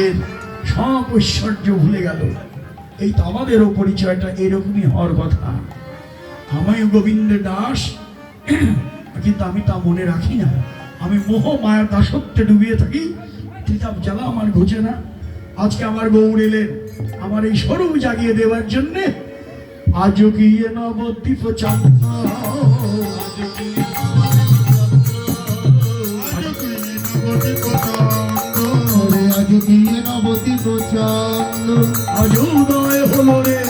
নিজের সব ঐশ্বর্য ভুলে গেল। এই তো আমাদেরও পরিচয়টা এরকমই হওয়ার কথা। আমিও গোবিন্দের দাস, কিন্তু আমি তা মনে রাখি না। আমি মোহ মায়ার দাসত্বে ডুবিয়ে থাকি, ত্রিতাপ জ্বালা আমার ঘুচে না। আজকে আমার গৌর এলেন, আমার এই স্বরূপ জাগিয়ে দেওয়ার জন্যে। আজও গিয়ে নবদ্বীপ চন্দ্র দিয়ে নবতী প্রচণ্ড। উদয় হলো রে।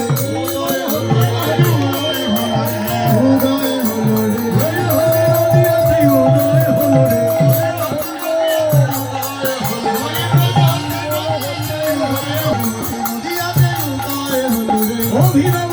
অভিনব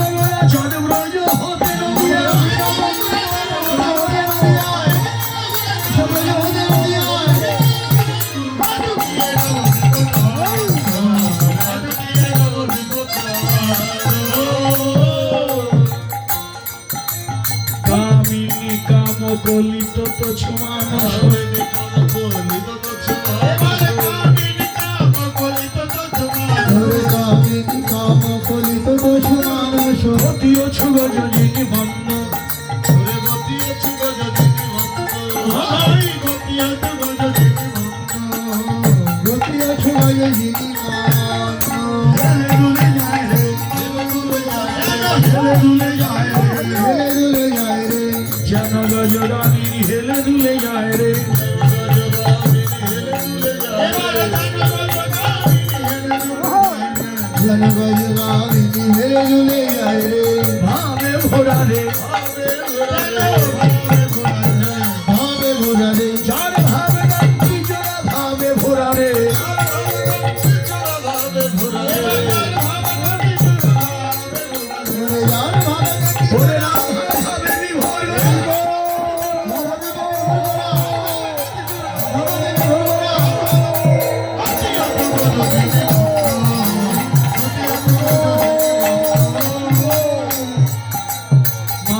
দুলে যায় রে দুলে যায় রে जनम जो जनम जानी रे। भावे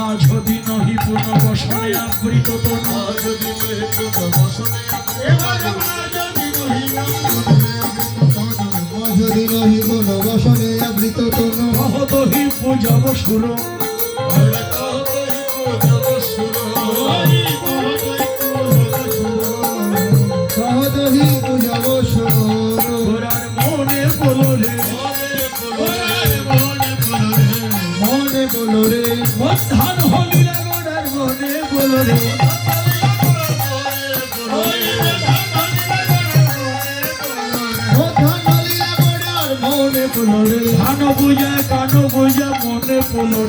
মাঝ নহি পুনঃ বসনে আবৃত তনু। যদি নহি পুনঃ বসনে আবৃত তনু। কহত পূজা পূজব বলো রে। প্রধান হলিয়া মনে ধান বুঝা কান বুঝা মনে পলো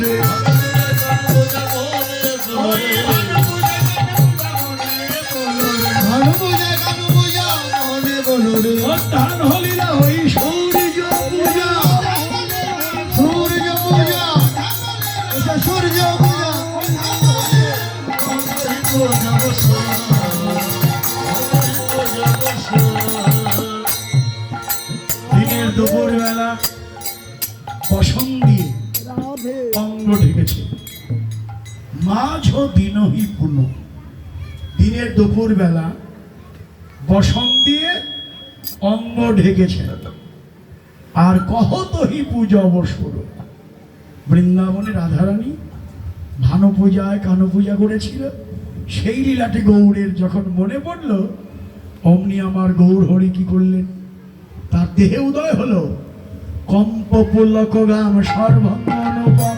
দিনের দুপুর বসন দিয়ে অঙ্গ ঢেকেছে। মাঝ দিনহি পুন দিনের দুপুর বেলা বসন দিয়ে অঙ্গ ঢেকেছে। আর কহতহি পূজা অবসর। বৃন্দাবনে রাধারানী ভানু পূজায় কানু পূজা করেছিল। সেই লীলাটি গৌরের যখন মনে পড়ল অমনি আমার গৌর হরি কি করলেন তার দেহে উদয় হলো কম্প পুলক গাম সর্বঙ্গ অনুপম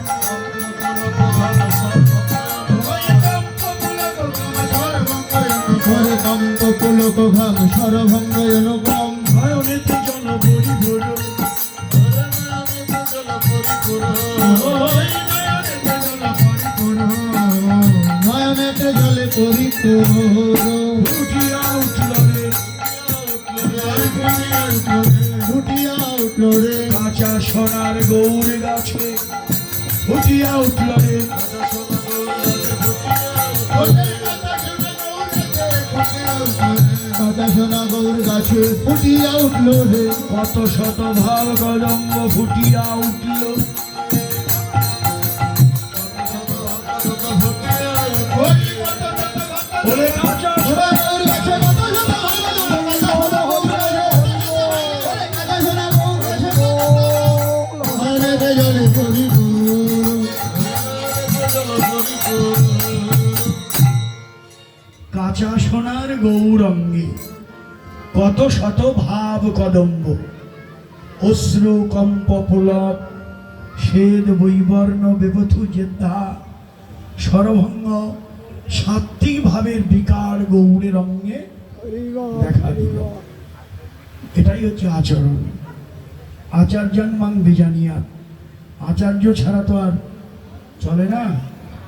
করে কম্প পুলক ভাগ সরভঙ্গ অনুপম নয়নেতে জল বড়ি ভর নয়নেতে জলে পরিপূর্ণ উঠিয়া উঠল রে। ফুটিয়া উঠল রে। কাঁচা সোনার গৌর গাছে। ফুটিয়া উঠল রে। কত শত ভাব কদম্ব ফুটিয়া উঠল। কাঁচা সোনার গৌরঙ্গে কত শত ভাব কদম্ব অশ্রু কম্প পুলক শ্বেত বৈবর্ণ বিবথু জেদ্ধা সরভঙ্গ সাত্বিক ভাবের বিকার গৌরের অঙ্গে দেখা দিল। এটাই হচ্ছে আচরণ। আচার্যান মাং বিজানিয়া, আচার্য ছাড়া তো আর চলে না।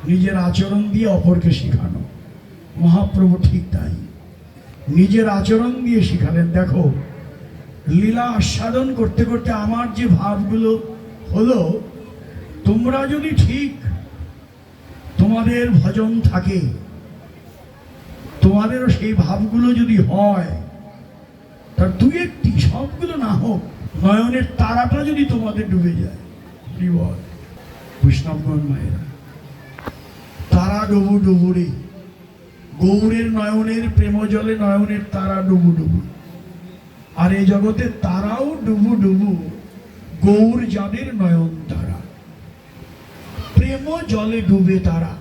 নিজের আচরণ দিয়ে অপরকে শেখানো। মহাপ্রভু ঠিক তাই। নিজের আচরণ দিয়ে শিখালেন। দেখো, লীলা আস্বাদন করতে করতে আমার যে ভাবগুলো হলো, তোমরা যদি ঠিক তোমাদের ভজন থাকে। তোমাদেরও সেই ভাবগুলো যদি হয়, তার দু একটি সবগুলো না হোক, নয়নের তারাটা যদি তোমাদের ডুবে যায় বল? বৈষ্ণবগণ মায়েরা, তারা ডুবু ডুবুরে গৌরের নয়নের প্রেম জলে নয়নের তারা ডুবু ডুবু। আর এই জগতে তারাও ডুবু ডুবু। গৌর যাদের নয়ন প্রেম জলে ডুবে তারা।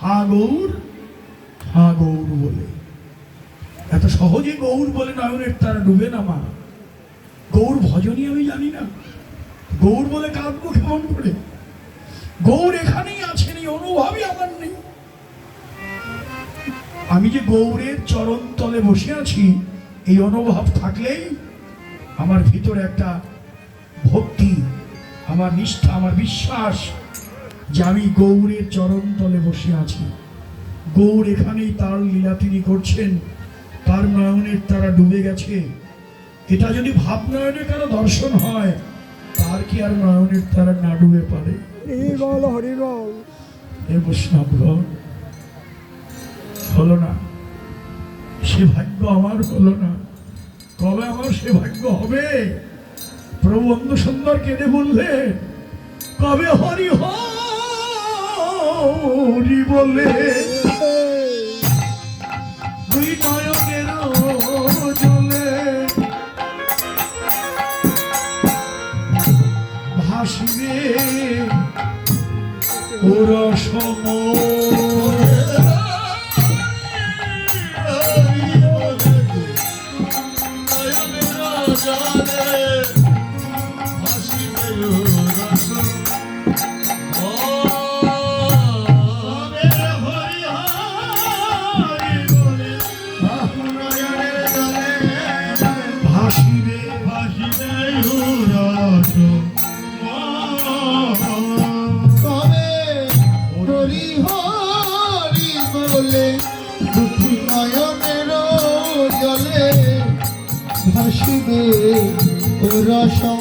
হা গৌর হা গৌর বলে। এত সহজে গৌর বলে নয়নের তারা ডুবে না মা। গৌর ভজনই আমি জানি না। গৌর বলে কাঁদবো কেমন করে? গৌর এখানেই আছেন, এই অনুভবই আমার নেই। আমি যে গৌরের চরণ তলে বসে আছি, এই অনুভব থাকলেই আমার ভিতরে একটা ভক্তি, আমার নিষ্ঠা, আমার বিশ্বাস যে আমি গৌরের চরণ তলে বসে আছি। গৌর এখানেই তার লীলা তিনি করছেন। তার নয়নের তারা ডুবে গেছে। এটা যদি ভাব নয়নে কারও দর্শন হয় তার কি আর নয়নের তারা না ডুবে পারে? বৈষ্ণবগণ হলো না। সে ভাগ্য আমার হলো না। কবে আমার সে ভাগ্য হবে? প্রভু অন্য সুন্দর কেঁদে বললে? কবে হরি হরি বলে। দুই নয়নের জলে। ভাসিবে ওরা ভাসিবে বলে দুটি নয়নের জলে ভাসিবে রসম